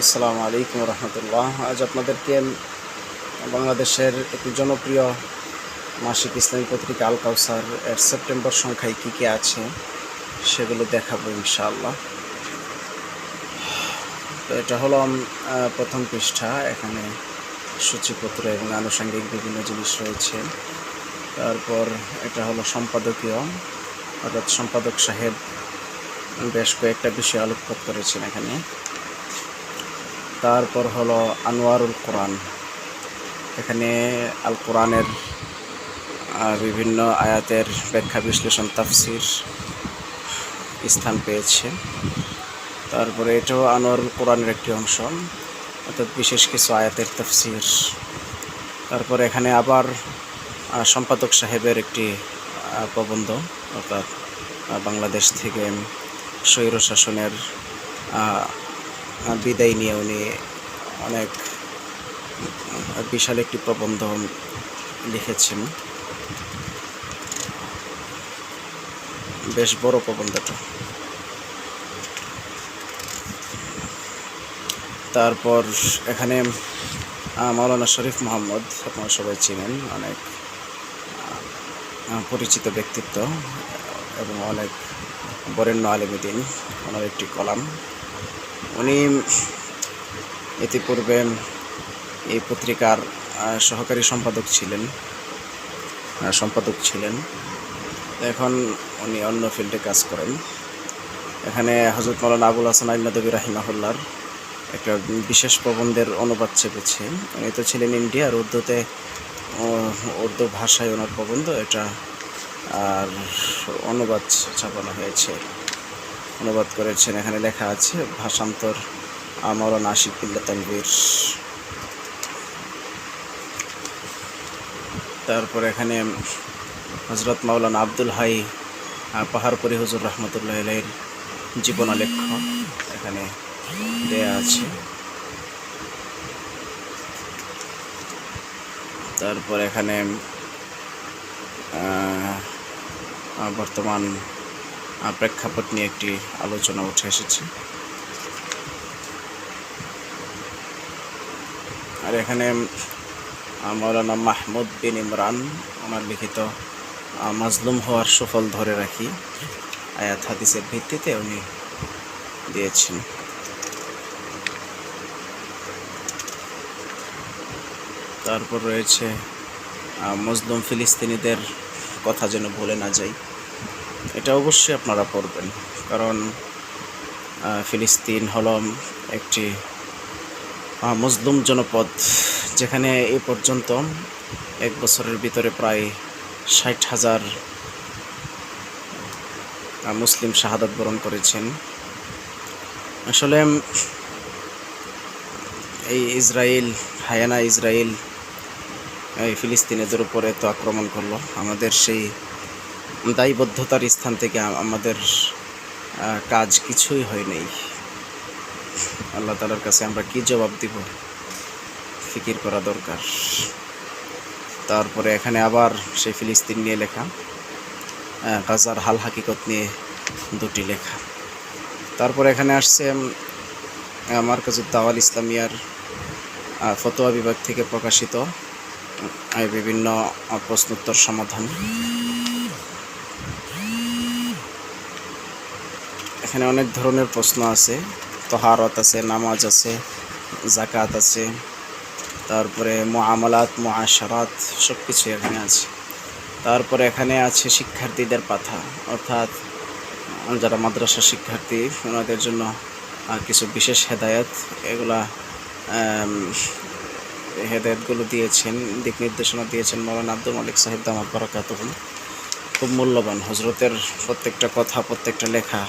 আসসালামু আলাইকুম রহমতুল্লাহ। আজ আপনাদেরকে বাংলাদেশের একটি জনপ্রিয় মাসিক ইসলামী পত্রিকা আল কাউসার এর সেপ্টেম্বর সংখ্যায় কী কী আছে সেগুলো দেখাবো ইনশাআল্লাহ। তো এটা হলো প্রথম পৃষ্ঠা। এখানে সূচিপত্র এবং আনুষঙ্গিক বিভিন্ন জিনিস রয়েছে। তারপর এটা হলো সম্পাদকীয়। অর্থাৎ সম্পাদক সাহেব বেশ কয়েকটা বিষয় আলোকপাত করেছেন এখানে। তারপর হলো আনোয়ারুল কোরআন। এখানে আল কোরআনের বিভিন্ন আয়াতের ব্যাখ্যা বিশ্লেষণ তাফসির স্থান পেয়েছে। তারপরে এটাও আনোয়ারুল কোরআনের একটি অংশ অর্থাৎ বিশেষ কিছু আয়াতের তাফসির। তারপর এখানে আবার সম্পাদক সাহেবের একটি প্রবন্ধ অর্থাৎ বাংলাদেশ থেকে স্বৈর শাসনের আহ, আহ, বিদায় নিয়ে উনি অনেক বিশাল একটি প্রবন্ধ লিখেছেন। বেশ বড় প্রবন্ধটা। তারপর এখানে আহ, মাওলানা শরীফ মোহাম্মদ আপনারা সবাই চিনেন অনেক পরিচিত ব্যক্তিত্ব এবং অনেক বরেণ্য আলেমুদ্দিন ওনার একটি কলাম। উনি ইতিপূর্বে এই পত্রিকার সহকারী সম্পাদক ছিলেন সম্পাদক ছিলেন। এখন উনি অন্য ফিল্ডে কাজ করেন। এখানে হজরত মৌলানা আবুল হাসান আইনাদবী রাহিমাহুল্লার একটা বিশেষ প্রবন্ধের অনুবাদ চেপেছে। উনি তো ছিলেন ইন্ডিয়ার উর্দুতে উর্দু ভাষায় ওনার প্রবন্ধ, এটা আর অনুবাদ ছাপানো হয়েছে। অনুবাদ করেছেন। এখানে লেখা আছে ভাষান্তর আহ, মৌলানা আশিকুল্লাহ তানভীর। তারপর এখানে হজরত মাওলানা আব্দুল হাই পাহাড়পুরি হুজুর রহমতুল্লাহ আলাইয়ের জীবনালেখ্য এখানে দেয়া আছে। তারপর এখানে বর্তমান প্রেক্ষাপট নিয়ে একটি আলোচনা উঠে এসেছে। আর এখানে মৌলানা মাহমুদ বিন ইমরান, ওনার লিখিত মাজলুম হওয়ার সুফল ধরে রাখি আয়াত হাদিসের ভিত্তিতে উনি দিয়েছেন। তারপর রয়েছে মজলুম ফিলিস্তিনিদের কথা যেন ভুলে না যাই। এটা অবশ্যই আপনারা পড়বেন। কারণ ফিলিস্তিন হল একটি মজলুম জনপদ, যেখানে এ পর্যন্ত এক বছরের ভিতরে প্রায় ষাট হাজার মুসলিম শাহাদাত বরণ করেছেন। আসলে, এই ইসরায়েল, হায়ানা ইসরায়েল, এই ফিলিস্তিনিদের উপরে তো আক্রমণ করল। আমাদের সেই দায়বদ্ধতার স্থান থেকে আমাদের কাজ কিছুই হয় নাই। আল্লাহ তালার কাছে আমরা কি জবাব দিব? ফিকির করা দরকার। তারপরে এখানে আবার সেই ফিলিস্তিন নিয়ে লেখা। গাজার হাল হাকিকত নিয়ে দুটি লেখা। তারপর এখানে আসছে মার্কাজুদ দাওয়াল ইসলামিয়ার ফতোয়া বিভাগ থেকে প্রকাশিত বিভিন্ন প্রশ্নোত্তর সমাধান। এখানে অনেক ধরনের প্রশ্ন আছে। তহারত আছে, নামাজ আছে জাকাত আছে, তারপরে মোয়ামলাত মোয়াশারাত সব কিছু এখানে আছে। তারপরে এখানে আছে শিক্ষার্থীদের পাথা অর্থাৎ যারা মাদ্রাসা শিক্ষার্থী, ওনাদের জন্য কিছু বিশেষ হেদায়েত, এগুলা হেদায়েতগুলো দিয়েছেন, দিক নির্দেশনা দিয়েছেন মৌলানা আব্দুল মালিক সাহেব, দামাত বারাকাত খুব মূল্যবান, হজরতের প্রত্যেকটা কথা, প্রত্যেকটা লেখা।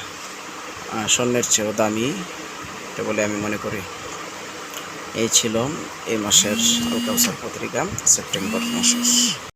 স্বর্ণের চেয়েও দামি, এটা বলে আমি মনে করি। এই ছিল এই মাসের আলকাউসার পত্রিকা, সেপ্টেম্বর মাসের।